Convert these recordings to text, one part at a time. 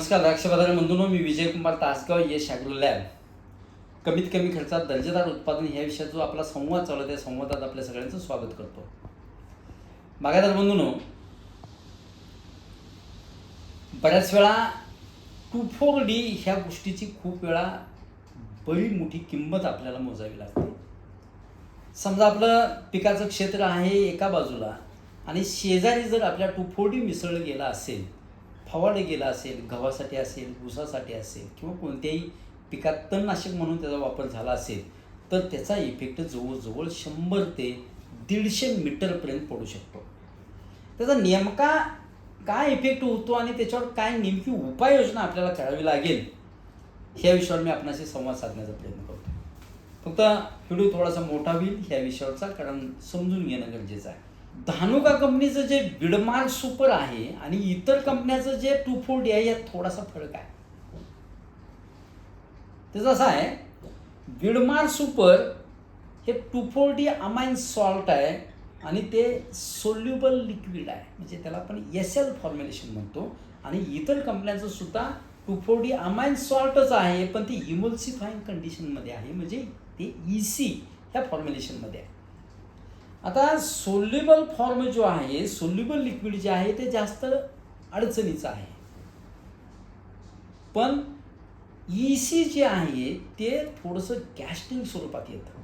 नमस्कार द्राक्ष बाजार बंधूंनो मी विजय कुमार तासगाव यश ॲग्रो लॅब. कमीत कमी खर्चात दर्जेदार उत्पादन ह्या विषयात जो आपला संवाद चालू आहे. त्या संवादात आपल्या सगळ्यांचं स्वागत करतो. बागायदार बंधूंनो बऱ्याच वेळा टू फोर डी ह्या गोष्टीची खूप वेळा बरी मोठी किंमत आपल्याला मोजावी लागते. समजा आपलं पिकाचं क्षेत्र आहे एका बाजूला आणि शेजारी जर आपल्या टू फोर डी मिसळलं गेला असेल फवारलं गेला असेल गव्हासाठी असेल ऊसासाठी असेल किंवा कोणत्याही पिकात तणनाशक म्हणून त्याचा वापर झाला असेल तर त्याचा इफेक्ट जवळजवळ शंभर ते दीडशे मीटरपर्यंत पडू शकतो. त्याचा नेमका काय इफेक्ट होतो आणि त्याच्यावर काय नेमकी उपाययोजना आपल्याला करावी लागेल ह्या विषयावर मी आपणाशी संवाद साधण्याचा प्रयत्न करतो. फक्त व्हिडिओ थोडासा मोठा होईल ह्या विषयावरचा कारण समजून घेणं गरजेचं आहे. धानुका कंपनीचं जे विडमार सुपर आहे आणि इतर कंपन्याचं जे टू फोर डी आहे यात थोडासा फरक आहे. त्याचं असा आहे विडमार सुपर हे two four D amine salt आहे आणि ते सोल्युबल लिक्विड आहे. म्हणजे त्याला आपण एस एल फॉर्म्युलेशन म्हणतो. आणि इतर कंपन्यांचं सुद्धा टू फोर डी अमाइन सॉल्टच आहे पण ते इमोल्सिफाईंग कंडिशनमध्ये आहे. म्हणजे ते ई सी ह्या फॉर्म्युलेशनमध्ये आहे. आता सोल्युबल फॉर्म जो आहे सोल्युबल लिक्विड जे आहे ते जास्त अडचणीचं आहे. पण ई सी जे आहे ते थोडंसं गॅस्टिंग स्वरूपात येतं.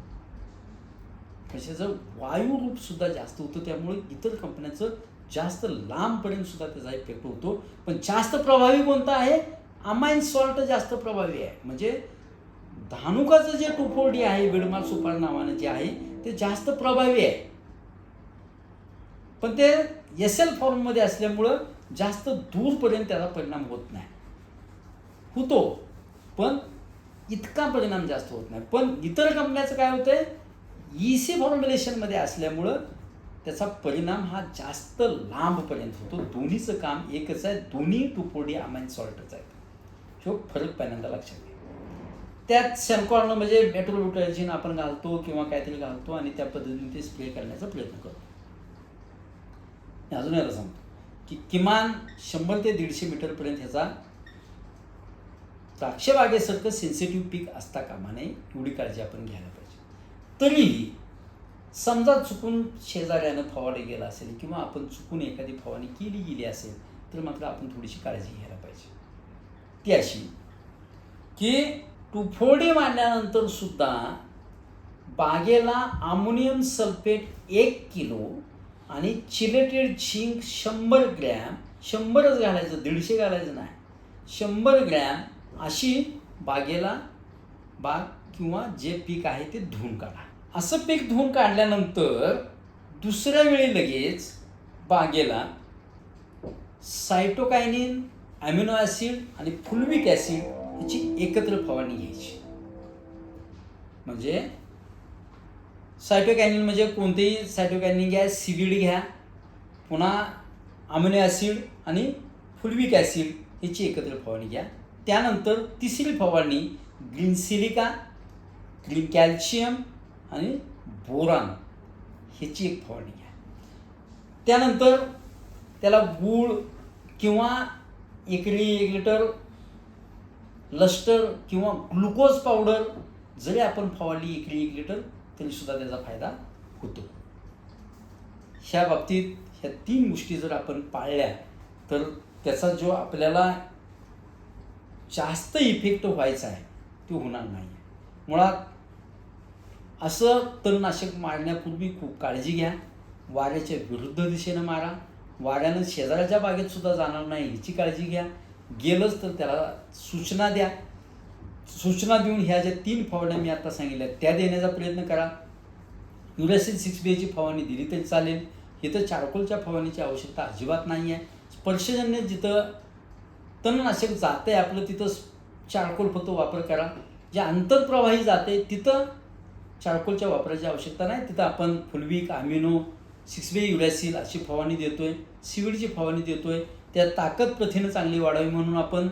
त्याचं वायू रूप सुद्धा जास्त होतं त्यामुळे इतर कंपन्यांचं जास्त लांबपर्यंत सुद्धा त्याचा इफेक्ट होतो. पण जास्त प्रभावी कोणता आहे? अमाइन सॉल्ट जास्त प्रभावी आहे. म्हणजे धानुकाचं जे टुफोडी आहे विडमाल सुपार नावानं जे आहे ते जास्त प्रभावी आहे. पण ते एस एल फॉर्ममध्ये असल्यामुळं जास्त दूरपर्यंत त्याचा परिणाम होत नाही. होतो पण इतका परिणाम जास्त होत नाही. पण इतर कंपन्याचं काय होतंय ई सी फॉर्म्युलेशनमध्ये असल्यामुळं त्याचा परिणाम हा जास्त लांबपर्यंत होतो. दोन्हीचं काम एकच आहे दोन्ही टुपोडी अमाइन सॉल्टच आहेत. ह्यो फरक पहिल्यांदा लक्षात त्यात सॅनकॉर्न म्हणजे मेट्रोलुटायझिन आपण घालतो किंवा काहीतरी घालतो आणि त्या पद्धतीने ते स्प्रे करण्याचा प्रयत्न करतो. अजून याला सांगतो की किमान शंभर ते दीडशे मीटरपर्यंत ह्याचा द्राक्षबागेसारखं सेन्सिटिव्ह पीक असता कामा नये एवढी काळजी आपण घ्यायला पाहिजे. तरीही समजा चुकून शेजाऱ्यानं फवारणी गेला असेल किंवा आपण चुकून एखादी फवारणी केली गेली असेल तर मात्र आपण थोडीशी काळजी घ्यायला पाहिजे. ती अशी की टुफोडी मारल्यानंतर सुद्धा बागेला अमोनियम सल्फेट एक किलो आणि चिलेटेड झिंक शंभर ग्रॅम शंभरच घालायचं दीडशे घालायचं नाही. शंभर ग्रॅम अशी बागेला बाग किंवा जे पीक आहे ते धुवून काढा. असं पीक धुवून काढल्यानंतर दुसऱ्या वेळी लगेच बागेला सायटोकायनिन ॲमिनो ॲसिड आणि फुलविक ॲसिड ह्याची एकत्र फवारणी घ्यायची. म्हणजे सायटोकॅनिन म्हणजे कोणतेही सायटोकॅनिन घ्या सीबीडी घ्या पुन्हा अमिनो ॲसिड आणि फुलविक ॲसिड ह्याची एकत्र फवारणी घ्या. त्यानंतर तिसरी फवारणी ग्रीन सिलिका ग्रीन कॅल्शियम आणि बोरान ह्याची एक फवारणी घ्या. त्यानंतर त्याला गूळ किंवा एकरी एक लिटर लस्टर किंवा ग्लुकोज पावडर जरी आपण फवारली एकरी एक लिटर तरीसुद्धा त्याचा फायदा होतो. ह्या बाबतीत ह्या तीन गोष्टी जर आपण पाळल्या तर त्याचा जो आपल्याला जास्त इफेक्ट व्हायचा आहे तो होणार नाही मुळात असं तणनाशक मारण्यापूर्वी खूप काळजी घ्या. वाऱ्याच्या विरुद्ध दिशेनं मारा. वाऱ्यानं शेजाऱ्याच्या बागेतसुद्धा जाणार नाही ह्याची काळजी घ्या. गेलंच तर त्याला सूचना द्या. सूचना देऊन ह्या ज्या तीन फवारण्या मी आता सांगितल्या त्या देण्याचा प्रयत्न करा. युरेसिन सिक्स बीची फवारणी दिली तरी चालेल. इथं चारकोलच्या फवारणीची आवश्यकता अजिबात नाही आहे. स्पर्शजन्य जिथं तणनाशक जातं आहे आपलं तिथं चारकोल फक्त वापर करा. जे आंतरप्रवाही जाते तिथं चारकोलच्या वापराची आवश्यकता नाही. तिथं आपण फुलविक आमिनो सिक्स बे युरॅसिल अशी फवारणी देतो आहे सिविडची फवारणी देतो आहे त्या ताकद प्रथिनं चांगली वाढावी म्हणून आपण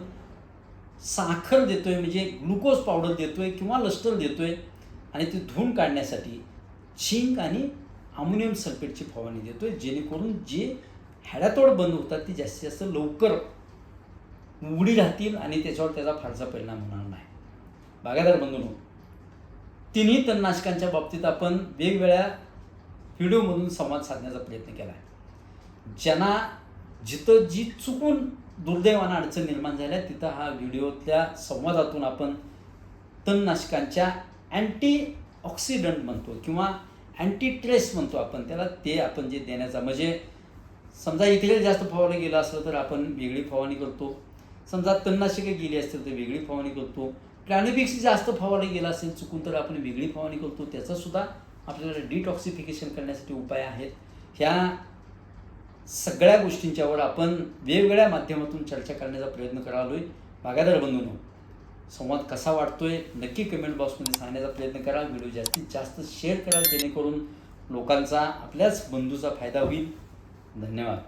साखर देतो आहे म्हणजे ग्लुकोज पावडर देतो आहे किंवा लस्टर देतो आहे आणि ती धुवून काढण्यासाठी झिंक आणि अमोनियम सल्फेटची फवारणी आहे जेणेकरून जे हॅडातोड बंद होतात ती जास्तीत जास्त लवकर उघडी राहतील आणि त्याच्यावर त्याचा फारसा परिणाम होणार नाही. बागायदार बंधून तिन्ही तणनाशकांच्या बाबतीत आपण वेगवेगळ्या व्हिडिओमधून संवाद साधण्याचा प्रयत्न केला आहे ज्यांना जिथं जी चुकून दुर्दैवानं अडचण निर्माण झाल्या तिथं हा व्हिडिओतल्या संवादातून आपण तणनाशकांच्या अँटी ऑक्सिडंट म्हणतो किंवा अँटी ट्रेस म्हणतो आपण त्याला ते आपण जे देण्याचा म्हणजे समजा इकडे जास्त फवारणी गेलं असलं तर आपण वेगळी फवारणी करतो. समजा तणनाशके गेली असतील तर वेगळी फवारणी करतो. प्राणीपेक्षा जास्त फवारणी गेला असेल चुकून तर आपण वेगळी फवारणी करतो. त्याचंसुद्धा आपल्याला डिटॉक्सिफिकेशन करण्यासाठी उपाय आहेत. ह्या सगळ्या गोष्टींच्यावर आपण वेगवेगळ्या माध्यमातून चर्चा करण्याचा प्रयत्न करालोय. भागादार बनून संवाद कसा वाटतोय नक्की कमेंट बॉक्समध्ये सांगण्याचा प्रयत्न करा. व्हिडिओ जास्तीत जास्त शेअर करा जेणेकरून लोकांचा आपल्याच बंधूचा फायदा होईल. धन्यवाद.